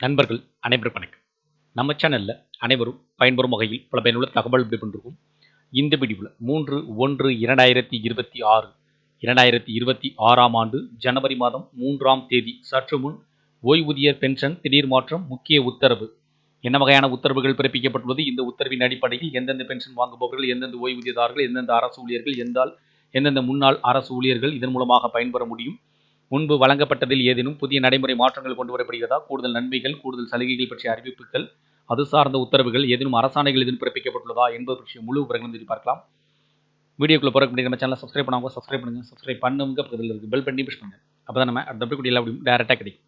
நண்பர்கள் அனைவருக்கும் வணக்கம். நம்ம சேனலில் அனைவரும் பயன்பெறும் வகையில் பல பயனுள்ள தகவல் பண்ணிருக்கோம் இந்த பிடிவில் மூன்று ஒன்று இரண்டாயிரத்தி இருபத்தி ஆறு இரண்டாயிரத்தி இருபத்தி ஆறாம் ஆண்டு ஜனவரி மாதம் மூன்றாம் தேதி சற்று முன் ஓய்வூதியர் பென்ஷன் திடீர் மாற்றம் முக்கிய உத்தரவு. என்ன வகையான உத்தரவுகள் பிறப்பிக்கப்பட்டுள்ளது? இந்த உத்தரவின் அடிப்படையில் எந்தெந்த பென்ஷன் வாங்குபவர்கள் எந்தெந்த ஓய்வூதியதாரர்கள் எந்தெந்த அரசு ஊழியர்கள் எந்தால் எந்தெந்த முன்னாள் அரசு ஊழியர்கள் இதன் மூலமாக பயன்பெற முடியும்? முன்பு வழங்கப்பட்டதில் ஏதேனும் புதிய நடைமுறை மாற்றங்கள் கொண்டு வரப்படுகிறதா? கூடுதல் நன்மைகள் கூடுதல் சலுகைகள் பற்றிய அறிவிப்புகள் அது சார்ந்த உத்தரவுகள் ஏதேனும் அரசாணைகள் எதுவும் பிறப்பிக்கப்பட்டுள்ளதா என்பது பற்றிய முழு விவரங்களும் தெரிவி பார்க்கலாம். வீடியோக்குள்ளே போகிற நம்ம சேனலை சப்ஸ்கிரைப் பண்ணாங்க சப்ஸ்கிரைப் பண்ணுங்கள் சப்ஸ்கிரைப் பண்ணுங்க பக்கத்தில் இருக்குது பெல் பண்ணி புஷ் பண்ணுங்கள் அப்போ தான் நம்ம அடுத்த அப்படி டேரெக்டாக கிடைக்கும்.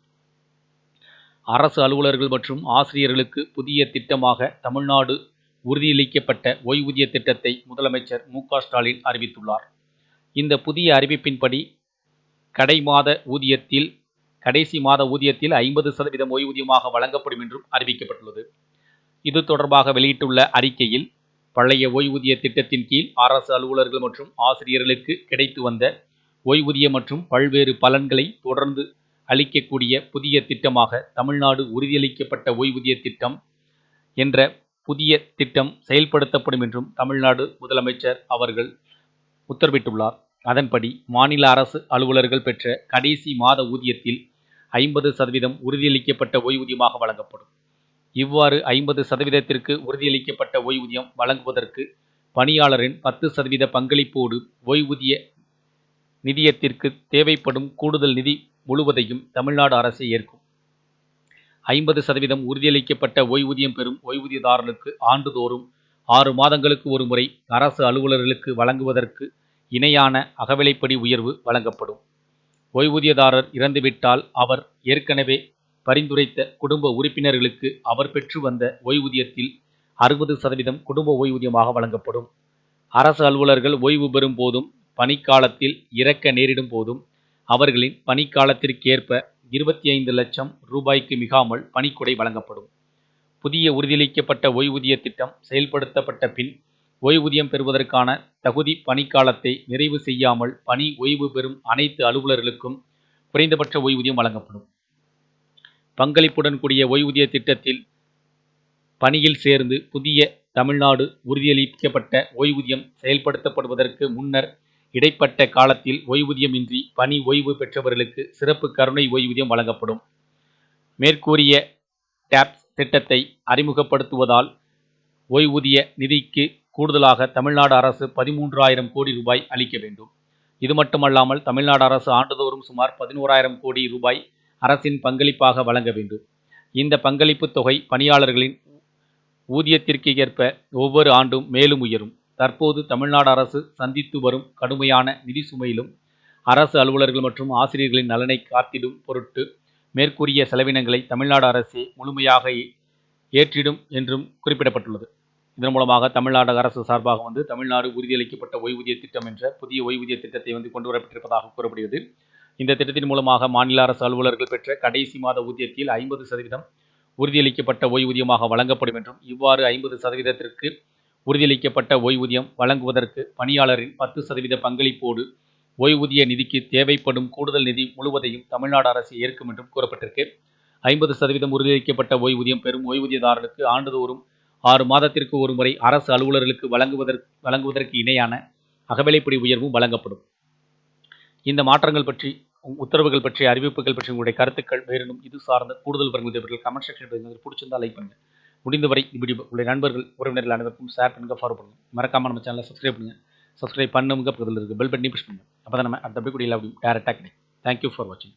அரசு அலுவலர்கள் மற்றும் ஆசிரியர்களுக்கு புதிய திட்டமாக தமிழ்நாடு உறுதியளிக்கப்பட்ட ஓய்வூதிய திட்டத்தை முதலமைச்சர் மு ஸ்டாலின் அறிவித்துள்ளார். இந்த புதிய அறிவிப்பின்படி கடை மாத ஊதியத்தில் கடைசி மாத ஊதியத்தில் ஐம்பது சதவீதம் ஓய்வூதியமாக வழங்கப்படும் என்றும் அறிவிக்கப்பட்டுள்ளது. இது தொடர்பாக வெளியிட்டுள்ள அறிக்கையில் பழைய ஓய்வூதிய திட்டத்தின் கீழ் அரசு அலுவலர்கள் மற்றும் ஆசிரியர்களுக்கு கிடைத்து வந்த ஓய்வூதிய மற்றும் பல்வேறு பலன்களை தொடர்ந்து அளிக்கக்கூடிய புதிய திட்டமாக தமிழ்நாடு உறுதியளிக்கப்பட்ட ஓய்வூதிய திட்டம் என்ற புதிய திட்டம் செயல்படுத்தப்படும் என்றும் தமிழ்நாடு முதலமைச்சர் அவர்கள் உத்தரவிட்டுள்ளார். அதன்படி மாநில அரசு அலுவலர்கள் பெற்ற கடைசி மாத ஊதியத்தில் ஐம்பது சதவீதம் உறுதியளிக்கப்பட்ட ஓய்வூதியமாக வழங்கப்படும். இவ்வாறு ஐம்பது சதவீதத்திற்கு உறுதியளிக்கப்பட்ட ஓய்வூதியம் வழங்குவதற்கு பணியாளரின் பத்து சதவீத பங்களிப்போடு ஓய்வூதிய நிதியத்திற்கு தேவைப்படும் கூடுதல் நிதி முழுவதையும் தமிழ்நாடு அரசு ஏற்கும். ஐம்பது சதவீதம் உறுதியளிக்கப்பட்ட ஓய்வூதியம் பெறும் ஓய்வூதியதாரர்களுக்கு ஆண்டுதோறும் ஆறு மாதங்களுக்கு ஒரு முறை அரசு அலுவலர்களுக்கு வழங்குவதற்கு இணையான அகவிலைப்படி உயர்வு வழங்கப்படும். ஓய்வூதியதாரர் இறந்துவிட்டால் அவர் ஏற்கனவே பரிந்துரைத்த குடும்ப உறுப்பினர்களுக்கு அவர் பெற்று வந்த ஓய்வூதியத்தில் அறுபது சதவீதம் குடும்ப ஓய்வூதியமாக வழங்கப்படும். அரசு அலுவலர்கள் ஓய்வு பெறும் போதும் பணிக்காலத்தில் இறக்க நேரிடும் போதும் அவர்களின் பணிக்காலத்திற்கேற்ப இருபத்தி ஐந்து லட்சம் ரூபாய்க்கு மிகாமல் பணிக்கொடை வழங்கப்படும். புதிய உறுதியளிக்கப்பட்ட ஓய்வூதிய திட்டம் செயல்படுத்தப்பட்ட பின் ஓய்வூதியம் பெறுவதற்கான தகுதி பணிக்காலத்தை நிறைவு செய்யாமல் பணி ஓய்வு பெறும் அனைத்து அலுவலர்களுக்கும் குறைந்தபட்ச ஓய்வூதியம் வழங்கப்படும். பங்களிப்புடன் கூடிய ஓய்வூதிய திட்டத்தில் பணியில் சேர்ந்து புதிய தமிழ்நாடு உறுதியளிக்கப்பட்ட ஓய்வூதியம் செயல்படுத்தப்படுவதற்கு முன்னர் இடைப்பட்ட காலத்தில் ஓய்வூதியம் இன்றி பணி ஓய்வு பெற்றவர்களுக்கு சிறப்பு கருணை ஓய்வூதியம் வழங்கப்படும். மேற்கூறிய டேப்ஸ் திட்டத்தை அறிமுகப்படுத்துவதால் ஓய்வூதிய நிதிக்கு கூடுதலாக தமிழ்நாடு அரசு பதிமூன்றாயிரம் கோடி ரூபாய் அளிக்க வேண்டும். இது மட்டுமல்லாமல் தமிழ்நாடு அரசு ஆண்டுதோறும் சுமார் பதினோராயிரம் கோடி ரூபாய் அரசின் பங்களிப்பாக வழங்க வேண்டும். இந்த பங்களிப்பு தொகை பணியாளர்களின் ஊதியத்திற்கு ஏற்ப ஒவ்வொரு ஆண்டும் மேலும் உயரும். தற்போது தமிழ்நாடு அரசு சந்தித்து வரும் கடுமையான நிதி சுமையிலும் அரசு அலுவலர்கள் மற்றும் ஆசிரியர்களின் நலனை காத்திடும் பொருட்டு மேற்கூறிய செலவினங்களை தமிழ்நாடு அரசே முழுமையாக ஏற்றிடும் என்றும் குறிப்பிடப்பட்டுள்ளது. இதன் மூலமாக தமிழ்நாடு அரசு சார்பாக வந்து தமிழ்நாடு உறுதியளிக்கப்பட்ட ஓய்வூதிய திட்டம் என்ற புதிய ஓய்வூதிய திட்டத்தை வந்து கொண்டு வரப்பட்டிருப்பதாக கூறப்படுகிறது. இந்த திட்டத்தின் மூலமாக மாநில அரசு அலுவலர்கள் பெற்ற கடைசி மாத ஊதியத்தில் ஐம்பது சதவீதம் உறுதியளிக்கப்பட்ட ஓய்வூதியமாக வழங்கப்படும் என்றும் இவ்வாறு ஐம்பது சதவீதத்திற்கு உறுதியளிக்கப்பட்ட ஓய்வூதியம் வழங்குவதற்கு பணியாளரின் பத்து சதவீத பங்களிப்போடு ஓய்வூதிய நிதிக்கு தேவைப்படும் கூடுதல் நிதி முழுவதையும் தமிழ்நாடு அரசு ஏற்கும் என்றும் கூறப்பட்டிருக்கு. ஐம்பது சதவீதம் உறுதியளிக்கப்பட்ட ஓய்வூதியம் பெறும் ஓய்வூதியதாரர்களுக்கு ஆண்டுதோறும் ஆறு மாதத்திற்கு ஒரு முறை அரசு அலுவலர்களுக்கு வழங்குவதற்கு வழங்குவதற்கு இணையான அகவிலைப்படி உயர்வும் வழங்கப்படும். இந்த மாற்றங்கள் பற்றி உத்தரவுகள் பற்றி அறிவிப்புகள் பற்றி உங்களுடைய கருத்துக்கள் வேறும் இது சார்ந்த கூடுதல் விவரங்கள் கமெண்ட் செக்ஷன் பிடிச்சிருந்தா லைக் பண்ணுங்கள் முடிந்தவரை இப்படி உங்களுடைய நண்பர்கள் உறவினர்கள் அனைவருக்கும் ஷேர் பண்ணுங்க ஃபாலோ பண்ணுங்கள் மறக்காமல் நம்ம சேனலை சப்ஸ்கிரைப் பண்ணுங்கள் சப்ஸ்கிரைப் பண்ணுங்க பக்கத்தில் இருக்குது பெல் பட்டனி புஷ் பண்ணுங்கள் அப்போ தான் நம்ம அடுத்த அப்படி கூட இல்லை அப்படி டேரக்டாக கிடைக்கும் தேங்க்யூ ஃபார் வாட்சிங்